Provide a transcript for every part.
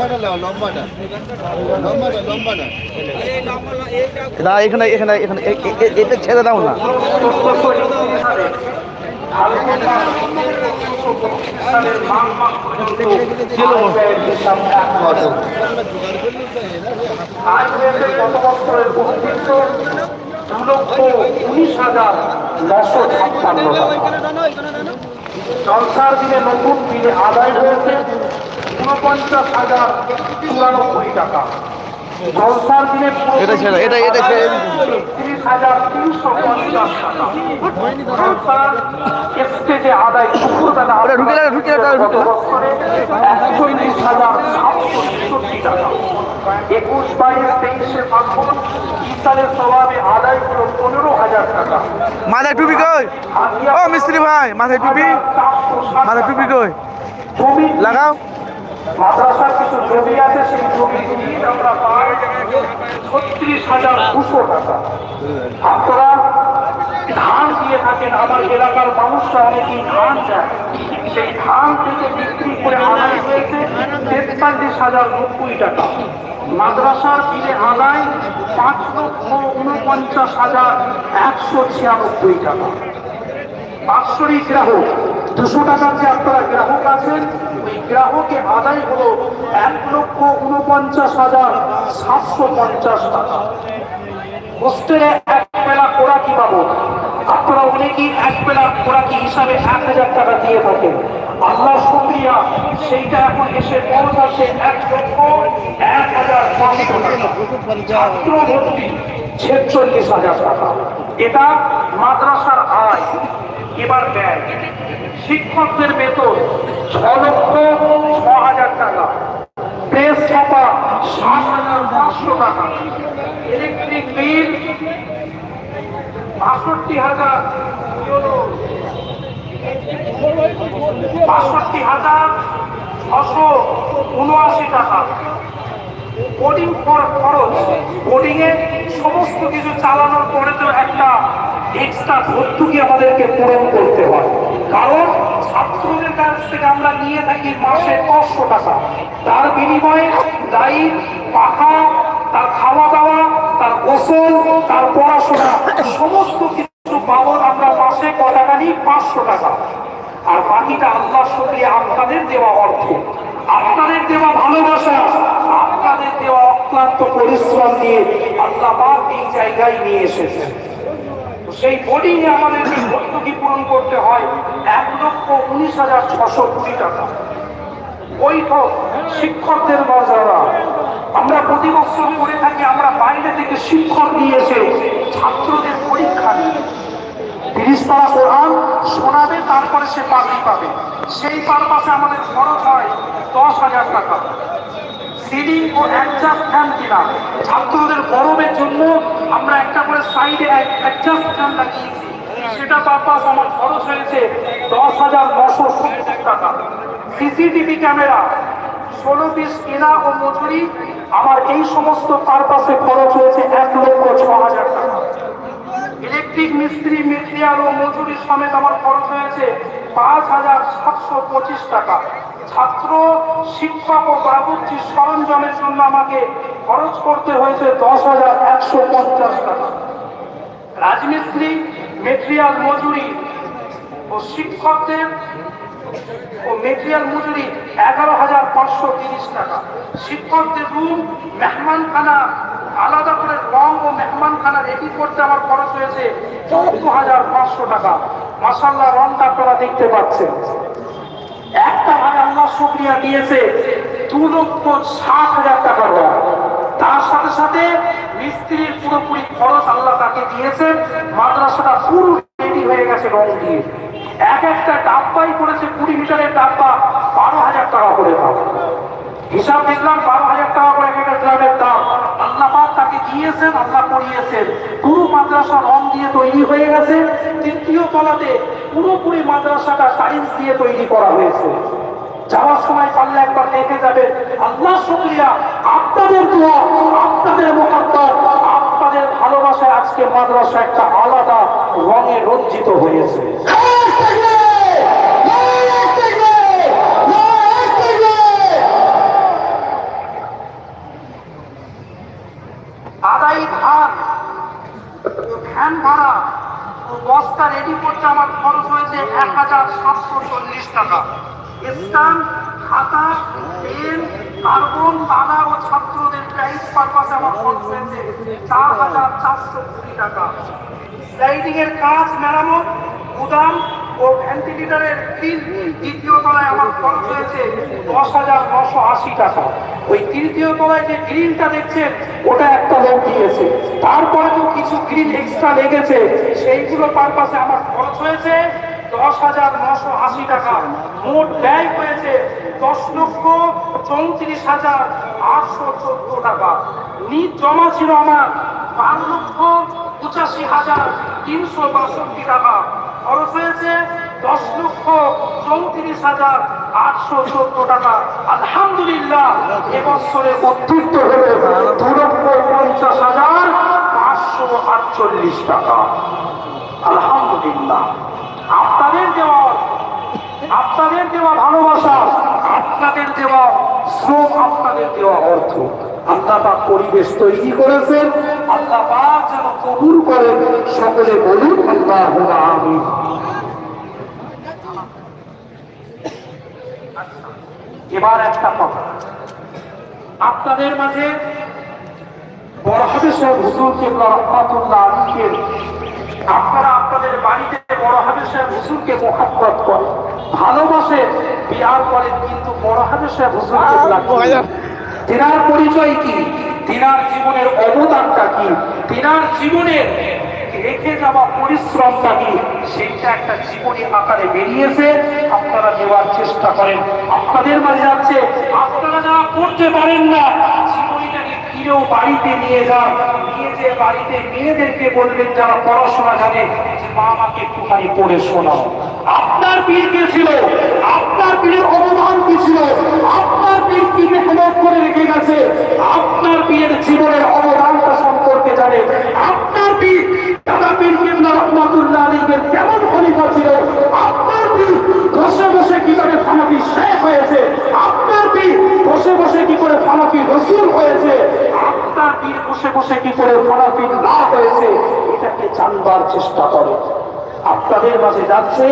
লম্বাটা লাও লম্বাটা। লম্বাটা লম্বাটা। না এখানে এখানে এখানে এটা ছেড়ে দাও না। উনিশ হাজার নশো ছাপ্পান্ন জলসার দিনে নতুন বিলে আদায় হয়েছে ঊনপঞ্চাশ হাজার চুরানব্বই টাকা। জলসার দিনে এটা ছেড়ে, এটা- এটা ছেড়ে। তিরিশ হাজার তিনশো পঞ্চাশ টাকা। জলসার স্টেজে আদায় দুপুরবেলা ঢুকে দাও, ঢুকে দাও, ঢুকে দাও। একচল্লিশ হাজার সাতশো ছেষট্টি টাকা। একুশ বাইশ তেইশে ফাল্গুন ইসালের স্বভাবে আদায় হলো পনেরো হাজার টাকা। মাথায় টুপি কই? ও মিস্ত্রি ভাই মাথায় টুপি? মাথায় টুপি কই? লাগাও। মাদ্রাসার কিছু জমি আছে, সেই জমি আমরা পাই ছত্রিশ হাজার দুশো টাকা। আপনারা ধান দিয়ে থাকেন, আমার এলাকার মানুষরা অনেকেই ধান চায় সেই ধান থেকে বিক্রি করে আদায় হয়েছে তেতাল্লিশ হাজার নব্বই টাকা। মাদ্রাসার বিলে আদায় পাঁচ লক্ষ উনপঞ্চাশ হাজার একশো ছিয়ানব্বই টাকা। বাৎসরিক গ্রাহক, দুশো টাকার যে আপনারা গ্রাহক আছেন ওই গ্রাহকে আদায় হলো এক লক্ষ উনপঞ্চাশ হাজার সাতশো পঞ্চাশ টাকা। হোস্টেলে এক বেলা খোরাকি বাবদ আপনারা অনেকেই এক বেলা খোরাকি হিসাবে এক হাজার টাকা দিয়ে থাকেন। আল্লাহ শুক্রিয়া, সেইটা এখন এসে পৌঁছাচ্ছে এক লক্ষ এক হাজার পাঁচশো ছাত্র ভর্তি ছেচল্লিশ হাজার টাকা। এটা মাদ্রাসার আয়, এবার ব্যয় শিক্ষকদের বেতন ছ লক্ষ ছ হাজার টাকা প্রেস ছাপা সাত হাজার পাঁচশো টাকা। ইলেকট্রিক বিল বাষট্টি হাজার। বাষট্টি হাজার ছশো উনআশি টাকা। বোর্ডিং খরচ। বোর্ডিং এ সমস্ত কিছু চালানোর পরে তো একটা এক্সট্রা ভর্তুকি আমাদেরকে পূরণ করতে হয়। কারণ ছাত্রদের কাছ থেকে আমরা নিয়ে থাকি মাসে পাঁচশো টাকা। তার বিনিময়ে লাইট পাখা, তার খাওয়া দাওয়া তার গোসল, তার পড়াশোনা, সমস্ত কিছু বাবদ আমরা মাসে ক নিই পাঁচশো টাকা। আর বাকিটা আল্লাহ শুক্রিয়া, আপনাদের দেওয়া অর্থ। আপনাদের দেওয়া ভালোবাসা, আপনাদের দেওয়া অক্লান্ত পরিশ্রম দিয়ে আল্লাহ পাক এই জায়গায় নিয়ে এসেছেন। সেই বোর্ডিং এ আমাদের ভর্তুকি পূরণ করতে হয় এক লক্ষ উনিশ হাজার ছশো কুড়ি টাকা। বৈঠক শিক্ষকদের মর্যাদা আমরা প্রতি বছর করে থাকি, আমরা বাইরে থেকে শিক্ষক নিয়ে এসে ছাত্রদের পরীক্ষা নিই। তিরিশ পারা কোরআন শোনাবে, তারপরে সে পাখি পাবে। সেই পারপাসে আমাদের খরচ হয় দশ হাজার টাকা। সিলিং ও অ্যাডজাস্ট ফ্যান কিনা, ছাত্রদের গরমের জন্য আমরা একটা করে সাইডে অ্যাডজাস্ট ফ্যান লাগিয়েছি। সেটা পারপাস আমার খরচ হয়েছে দশ হাজার নশো সত্তর টাকা। সিসিটিভি ক্যামেরা, ষোলো পিস কেনা ও মজুরি, আমার এই সমস্ত পারপাসে খরচ হয়েছে এক লক্ষ ছ হাজার টাকা। ইলেকট্রিক মিস্ত্রি, মেটেরিয়াল ও মজুরি সমেত আমার খরচ হয়েছে পাঁচ হাজার সাতশো পঁচিশ টাকা। ছাত্র, শিক্ষক ও বাবুর্চির সরঞ্জামের জন্য আমাকে খরচ করতে হয়েছে দশ হাজার একশো পঞ্চাশ টাকা। রাজমিস্ত্রি, মেটেরিয়াল, মজুরি ও শিক্ষকদের মেটেরিয়াল মজুরি এগারো হাজার পাঁচশো তিরিশ টাকা। শিক্ষকদের রুম মেহমানখানা, আলাদা করে রং ও মেহমানখানা রেডি করতে আমার খরচ হয়েছে চৌদ্দ হাজার পাঁচশো টাকা। মাসাল্লাহ রংটা আপনারা দেখতে পাচ্ছেন। একটা ভাই আল্লাহ শুক্রিয়া দিয়েছে, দু লক্ষ ষাট হাজার টাকা তার সাথে সাথে মিস্ত্রির পুরোপুরি খরচ আল্লাহ তাকে দিয়েছেন। মাদ্রাসাটা পুরো রেডি হয়ে গেছে রং দিয়ে। এক একটা ডাব্বাই করেছে কুড়ি মিটারের ডাব্বা, বারো হাজার টাকা করে দাম হিসাব দেখলাম বারো হাজার টাকা করে এক একটা ড্রামের দাম। আল্লাহ তাকে দিয়েছেন, আল্লাহ করিয়েছেন পুরো মাদ্রাসা রং দিয়ে তৈরি হয়ে গেছে। তৃতীয় তলাতে পুরোপুরি মাদ্রাসাটা টাইলস দিয়ে তৈরি করা হয়েছে। যাওয়ার সময় পারলে একবার দেখে যাবে আল্লাহ শুক্রিয়া। আপনাদের দোয়া, আপনাদের মোহাম্মত আমাদের ভালোবাসা আজকে মাদ্রাসা একটা আলাদা রঙে রঞ্জিত হয়েছে। আদাই ধান ভ্যান ভাড়া বস্তা রেডি আমার খরচ হয়েছে এক হাজার সাতশো চল্লিশ টাকা। স্টাম্প খাতা, পেন কার্বন দানা ও ছাত্রদের প্রাইস পারপাসে আমার হয়েছে চার হাজার চারশো কুড়ি টাকা। স্লাইডিং এর কাজ মেরামত, গুদাম ও ভেন্টিলেটরের গ্রিল দ্বিতীয় তলায় আমার খরচ হয়েছে দশ হাজার নশো আশি টাকা। ওই তৃতীয় তলায় যে গ্রিলটা দেখছেন, ওটা একটা লোক দিয়েছে। তারপরে তো কিছু গ্রিল এক্সট্রা লেগেছে, সেইগুলো পারপাসে আমার খরচ হয়েছে দশ হাজার নশো আশি টাকা। মোট ব্যয় হয়েছে দশ লক্ষ চৌত্রিশ হাজার আটশো চোদ্দ টাকা। নিজ জমা ছিল আমার পাঁচ লক্ষ পঁচাশি হাজার তিনশো বাষট্টি টাকা। খরচ হয়েছে দশ লক্ষ চৌত্রিশ হাজার আটশো চোদ্দ টাকা। আলহামদুলিল্লাহ, এবছরে উদ্ধৃত হলো দু লক্ষ পঞ্চাশ হাজার পাঁচশো আটচল্লিশ টাকা। আলহামদুলিল্লাহ। আপনাদের দেওয়া আপনাদের দেওয়া ভালোবাসা আপনাদের দেওয়া শ্রম, আপনাদের দেওয়া অর্থ। আল্লাহ পাক পরিবেশ তৈরি করেছেন। আল্লাহ পাক যেন কবুল করেন। সকলে বলুন আল্লাহ আমি এবার একটা কথা। আপনাদের মাঝে বড় হাফেজ হুজুর কেবলা রহমাতুল্লাহ আপনারা আপনাদের বাড়িতে বড় হাফেজ সাহেব হুজুরকে মোহাব্বত করেন। ভালোবাসে বিয়ার করেন কিন্তু বড় হুজুর কেবলা তিনার পরিচয় কি? তিনার জীবনের অবদানটা কি? তিনার জীবনের রেখে যাওয়া পরিশ্রমটা কি? সেইটা একটা জীবনী আকারে বেরিয়েছে আপনারা দেওয়ার চেষ্টা করেন। আপনাদের মাঝে যাচ্ছে আপনারা যারা করতে পারেন না জীবনীটাকে বাড়িতে নিয়ে যান। নিয়ে যে বাড়িতে মেয়েদেরকে বলবেন, যারা পড়াশোনা জানে মা আমাকে একটুখানি পড়ে শোনাও। আপনার পীর কে ছিল? আপনার পীরের অবদান কি ছিল? আপনার পীর কি মেহনত করে রেখে গেছে আপনার পীরের জীবনের অবদানটা সম্পর্কে জানে আপনার পীর দাদা পীর কেবলা রহমাতুল্লাহ আলীদের কেমন খলিফা ছিল আপনার পীর বসে বসে কি করে ফানাফি শেখ হয়েছে আপনার পীর বসে বসে কি করে ফানাফি রসুল হয়েছে পীর বসে বসে কি করে ফানাফি না হয়েছে, এটাকে জানবার চেষ্টা করে। আপনাদের মাঝে যাচ্ছে,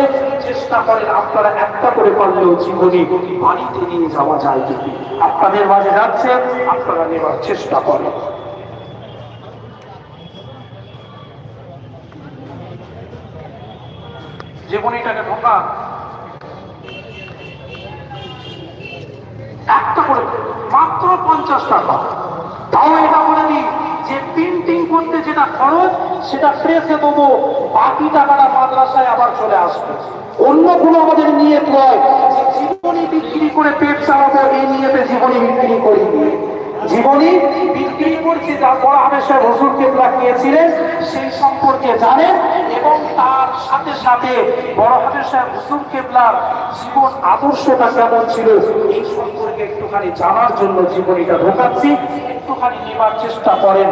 চেষ্টা করেন আপনারা একটা করে পারলেও জীবনী বাড়িতে নিয়ে যাওয়া যায় যদি আপনাদের মাঝে যাচ্ছে, আপনারা নেবার চেষ্টা করেন জীবনীটাকে ঢোকা একটা করে, মাত্র পঞ্চাশ টাকা। তাও এটা বলে দিই যে প্রিন্টিং করতে যেটা খরচ, সেটা প্রেসে দেবো বাকি টাকাটা মাদ্রাসায় আবার চলে আসবে। অন্য কোনো আমাদের নয় যে জীবনী বিক্রি করে পেট চালাবো, এই নিয়তে জীবনী বিক্রি করিনি জীবনী বিক্রি করছে, যা বড় হামেশা রসুল কেবলা গিয়েছিলেন সেই সম্পর্কে জানেন, এবং তার সাথে সাথে বড় হামেশা রসুল কেবলার জীবন আদর্শটা কেমন ছিল, এই সম্পর্কে একটুখানি জানার জন্য জীবনীটা ঢোকাচ্ছি। একটুখানি নেবার চেষ্টা করেন।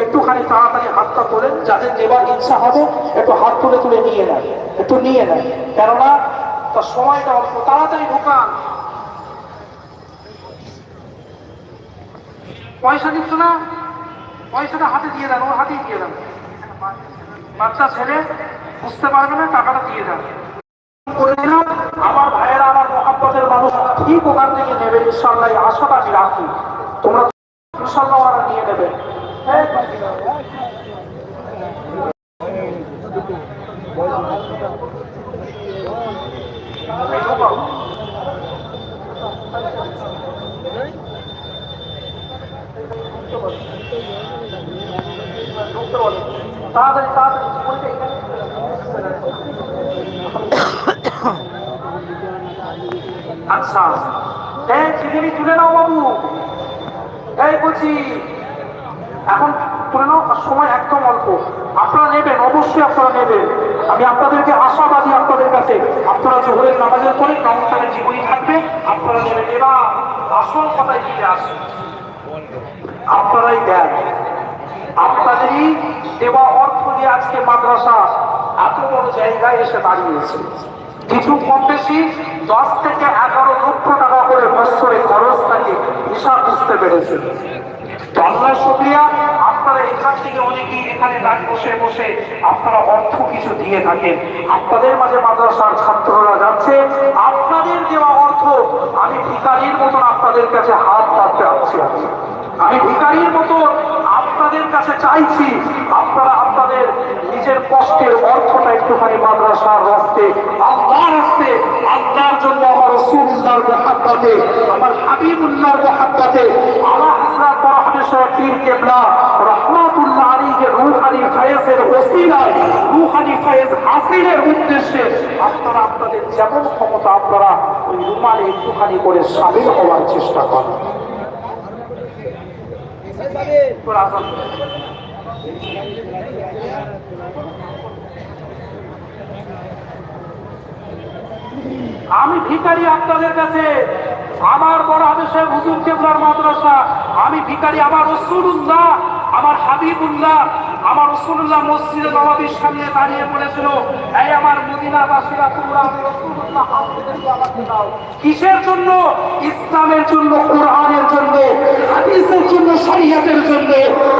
একটুখানি তাড়াতাড়ি হাতটা তোলেন যাদের নেবার ইচ্ছা হবে, একটু হাত তুলে তুলে নিয়ে নেন, একটু নিয়ে নেন। কেননা, তার সময়টা অল্প, তাড়াতাড়ি ঢোকান। পয়সা দিচ্ছ না? পয়সাটা হাতে দিয়ে দেন, ওর হাতেই দিয়ে দেন। বাচ্চা ছেলে বুঝতে পারবে না, টাকাটা দিয়ে যাবে। আমার ভাইয়েরা আমার মহাব্বতের মানুষ ঠিক ওখান থেকে নেবে ইনশাল্লাহ আশাটা আমি রাখি। তোমরা ইনশাল্লাহ ওরা নিয়ে নেবে হ্যাঁ এই ঢোকাও। ঢুকতে বলো। তাড়াতাড়ি তাড়াতাড়ি বলতে এখানে আচ্ছা। এই চিঠি তুলে নাও বাবু। এই বলছি, এখন তুলে নাও সময় একদম অল্প। আপনারা নেবেন, অবশ্যই আপনারা নেবেন। আমি আপনাদেরকে আশাবাদী আপনাদের কাছে। আপনারা জোহরের নামাজের পরে কাউন্টারের জীবনী থাকবে, আপনারা নেবেন। এবার আসল কথায় ফিরে আসেন আপনারাই দেন। আপনাদেরই দেওয়া অর্থ দিয়ে আজকে মাদ্রাসা এত বড় জায়গায় এসে দাঁড়িয়েছে। কিছু কম বেশি দশ থেকে এগারো লক্ষ টাকা করে বছরে খরচ থাকে হিসাব বুঝতে পেরেছে। তো আল্লাহ শুক্রিয়া, আপনারা এখান থেকে অনেকেই এখানে দাঁড় বসে বসে আপনারা অর্থ কিছু দিয়ে থাকেন। আপনাদের মাঝে মাদ্রাসার ছাত্ররা যাচ্ছে, আপনাদের দেওয়া অর্থ আমি ভিকারির মতন আপনাদের কাছে হাত পাততে আসছি। আমি ভিকারির মতো আপনাদের কাছে চাইছি আপনারা আপনাদের নিজের কষ্টের অর্থটা একটুখানি মাদ্রাসার রাস্তে আল্লাহর রাস্তে আল্লাহর জন্য আমার রসুল্লাহর মহাব্বতে আমার হাবিবুল্লাহর মহাব্বতে আমার হাসরাত বরহমে সাহেব পীর কেবলা রহমাতুল্লাহ আলীকে রুহানি ফায়েজের ওসিলায় রুহানি ফায়েজ হাসিলের উদ্দেশ্যে আপনারা আপনাদের যেমন ক্ষমতা আপনারা ওই রুমালে একটুখানি করে সামিল হওয়ার চেষ্টা করেন। আমি ভিকারি আপনাদের কাছে আমার বড় আদেশের হুজুর কেবলার মাদ্রাসা। আমি ভিকারি আমার রসুল্লাহ আমার হাবিবুল্লাহ, আমার রসুল্লাহ মসজিদে নবাবির সামনে দাঁড়িয়ে বলেছিল, এই আমার মদিনাবাসীরা তোমরা আমি রসুল্লাহ কিসের জন্য? ইসলামের জন্য, কোরআনের জন্য, হাদিসের জন্য, শরীয়তের জন্য।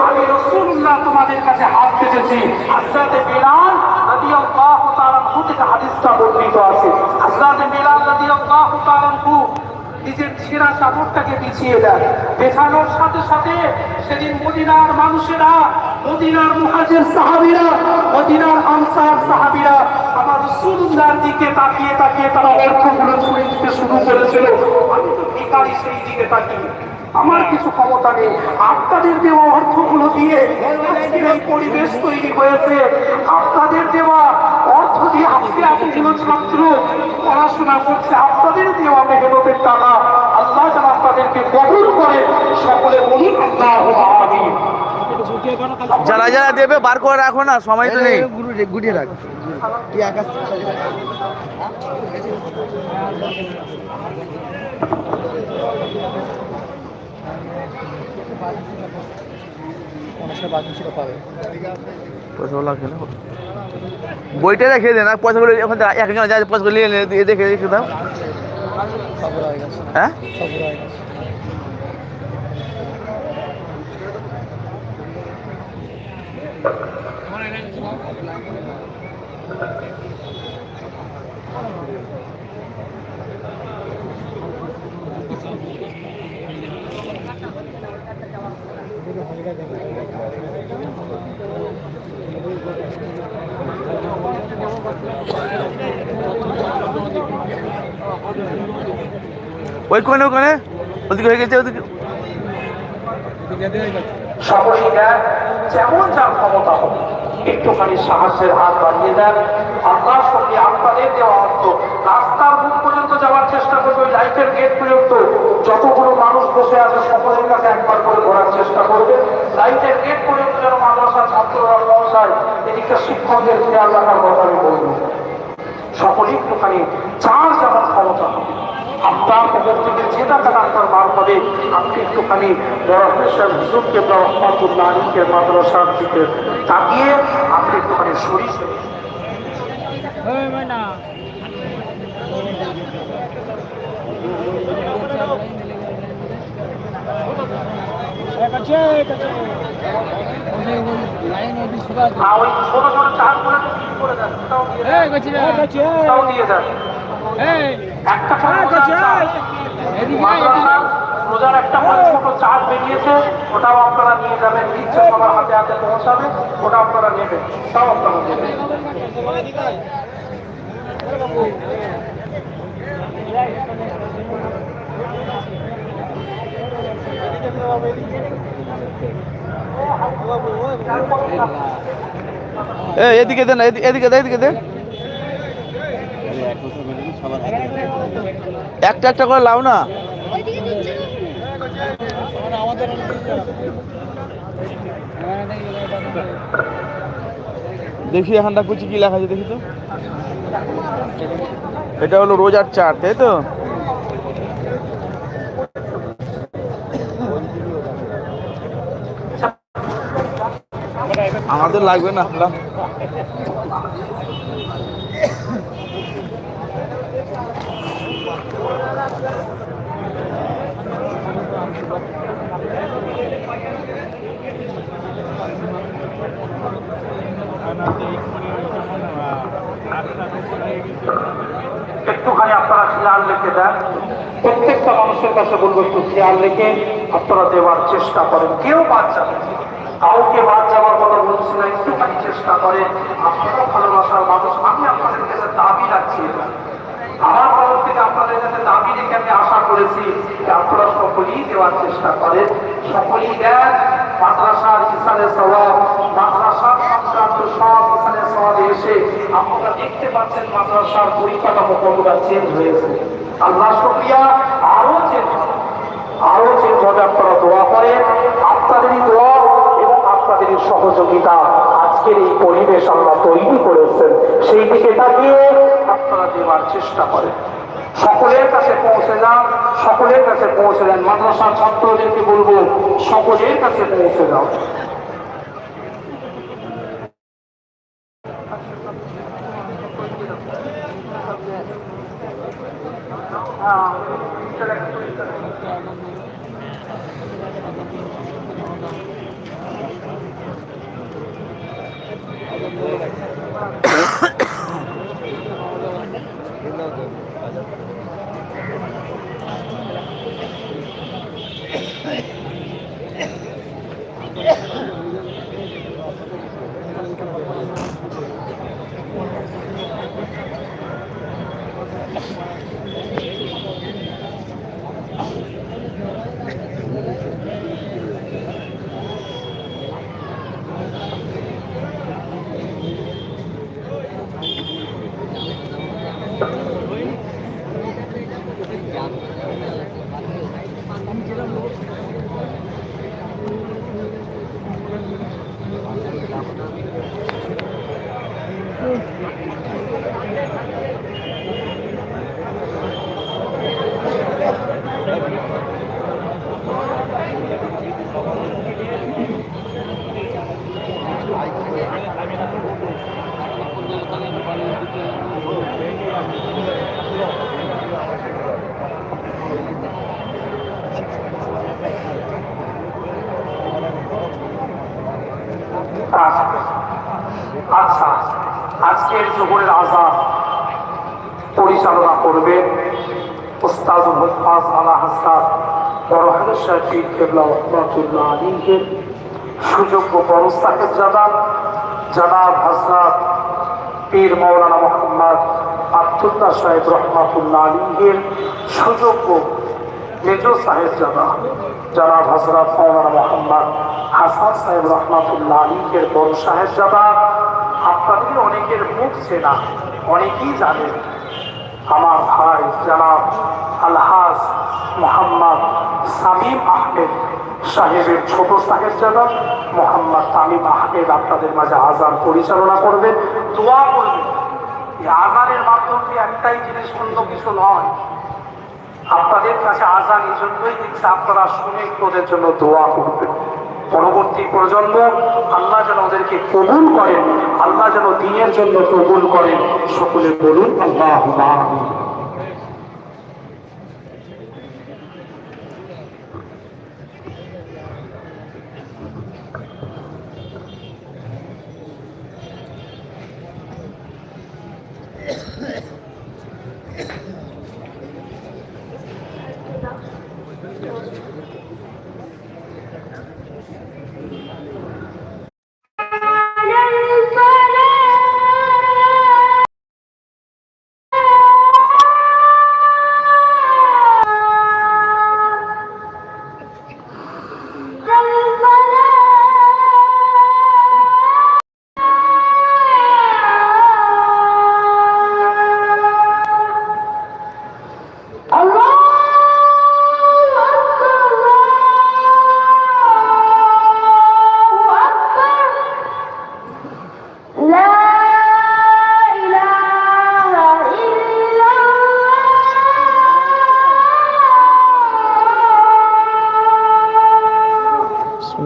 আমি রসুল্লাহ তোমাদের কাছে হাত পেতেছি হাজরাতে বিলাল রাদিয়াল্লাহু তাআলা থেকে হাদিসটা বর্ণিত আছে। হাজরাতে বিলাল রাদিয়াল্লাহু তাআলা নিজের ছেঁড়া চাদরটাকে বিছিয়ে দেন বেছানোর সাথে সাথে সেদিন মদিনার মানুষেরা, মদিনার মুহাজির সাহাবীরা, মদিনার আনসার সাহাবীরা আমার রাসূলুল্লাহর দিকে তাকিয়ে তাকিয়ে তারা অর্থগুলো ছুঁড়ে দিতে শুরু করেছিল। আমি তো ভিখারি সেই দিকে তাকিয়ে। আমার কিছু ক্ষমতা নেই। আপনাদের দেওয়া অর্থগুলো দিয়ে পরিবেশ তৈরি হয়েছে। আপনাদের দেওয়া দিয়ে আজকে এতগুলো ছাত্র পড়াশোনা করছে আপনাদের দেওয়া মেহনতের টাকা আল্লাহ যেন আপনাদেরকে কবুল করে। সকলে বলুন আল্লাহ আমিন। যারা যারা দেবে বার করে রাখো না সময় তো নেই। গুটিয়ে রাখ। তুই একা পয়সাগুলো রাখে না বইটা রেখে দেন আর পয়সাগুলো এখন এক পয়সাগুলো নিয়ে দেখে রেখে দাও। হ্যাঁ ওই কোনে ওখানে ওদিকে হয়ে গেছে, ওদিকে। যেমন ক্ষমতা হবে একটুখানি হাত বাড়িয়ে সঙ্গে পর্যন্ত যাওয়ার চেষ্টা করবে লাইটের গেট পর্যন্ত যতগুলো মানুষ বসে আছে সকলের কাছে একবার করে ঘোরার চেষ্টা করবে। লাইটের গেট পর্যন্ত যেন ছাত্ররা শিক্ষকদের খেয়াল রাখার সকলেই একটুখানি চার যেমন ক্ষমতা হবে। আপনার পক্ষ থেকে যে টাকা ডাক্তার বার হবে আপনি একটুখানি বড় পেশার হুজুরকে রহমাতুল্লাহ আলীকে মাদ্রাসার দিকে তাকিয়ে আপনি একটুখানি শরীর না ওই ছোট ছোট চার করে করে ওটাও দিয়ে দেন। একটা রোজার। একটা ছোট চাল বেরিয়েছে ওটাও আপনারা নিয়ে যাবেন দিচ্ছে সবার হাতে হাতে পৌঁছাবে ওটা আপনারা নেবেন তাও আপনারা নেবেন। এদিকে দেন এদি- এদিকে দেন এদিকে দেন। একটা একটা করে লাও না। দেখি এখানটা কুচি কি লেখা আছে, দেখি তো। এটা হলো রোজার চার তাই তো? আমাদের লাগবে না লাও। একটুখানি আপনারা খেয়াল রেখে দেন? প্রত্যেকটা মানুষের কাছে বলব, একটু খেয়াল রেখে আপনারা দেওয়ার চেষ্টা করেন। কেউ বাদ যাবে কাউকে বাদ যাওয়ার কথা বলছি না একটুখানি চেষ্টা করেন। আপনারা ভালোবাসার মানুষ। আমি আপনাদের কাছে দাবি রাখছি আমার তরফ থেকে আপনাদের কাছে দাবি রেখে আমি আশা করেছি যে আপনারা সকলেই দেওয়ার চেষ্টা করেন। সকলেই দেন। মাদ্রাসার ইসানে সওয়াব, মাদ্রাসার সংক্রান্ত সব সওয়াবে এসে আপনারা দেখতে পাচ্ছেন মাদ্রাসার পরিকাঠামো কতটা চেঞ্জ হয়েছে। আল্লাহ শুকরিয়া আরও চেঞ্জ আরও চেঞ্জ হবে, আপনারা দোয়া করেন। আপনাদেরই দোয়া এবং সহযোগিতা আজকের এই পরিবেশ আল্লাহ তৈরি করেছেন। সেই দিকে তাকিয়ে আপনারা দেওয়ার চেষ্টা করেন। সকলের কাছে পৌঁছে যান, সকলের কাছে পৌঁছে যান। মাদ্রাসার ছাত্রদেরকে বলব, সকলের কাছে পৌঁছে যাও। আচ্ছা আজকের জোহরের আজাদ পরিচালনা করবে উস্তাদুল হুফাজ আলা হাসান হামেশা পীর কেবলা রহমাতুল্লাহ আলীকে সুযোগ্য বড় সাহেব জানাব জানাব হাসনাত পীর মৌলানা মোহাম্মদ আব্দুল্লাহ সাহেব রহমাতুল্লাহ আলীর সুযোগ্য মেজ সাহেব জানা জনাব হজরত মৌলানা মোহাম্মদ হাসান সাহেব রহমাতুল্লাহ আলীকের বড় সাহেব জানা আপনাদের অনেকের মুখ চেনা, অনেকেই জানেন আমার ভাই জনাব আলহাজ মোহাম্মদ সামিম আহমেদ সাহেবের ছোট সাহেব জনাব মোহাম্মদ তামিম আহমেদ আপনাদের মাঝে আজান পরিচালনা করবেন। দোয়া করবেন। এই আজানের মাধ্যমে একটাই জিনিস অন্য কিছু নয়। আপনাদের কাছে আজান এই জন্যই দিচ্ছে, আপনারা শুনে ওদের জন্য দোয়া করবেন। পরবর্তী প্রজন্ম, আল্লাহ যেন ওদেরকে কবুল করেন, আল্লাহ যেন দিনের জন্য কবুল করেন। সকলে বলুন, আল্লাহ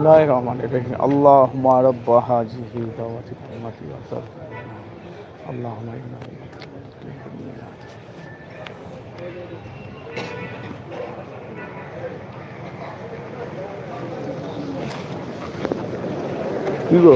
বিসমুল্লাহ রহমান রহিম। আল্লাহ মারব্ব হাজিহি দাওয়াতি কালিমাতি আসাদ আল্লাহ কি গো?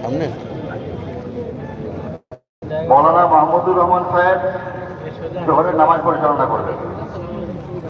সামনে। মৌলানা মাহমুদুর রহমান সাহেব জোহরের নামাজ পরিচালনা করবেন।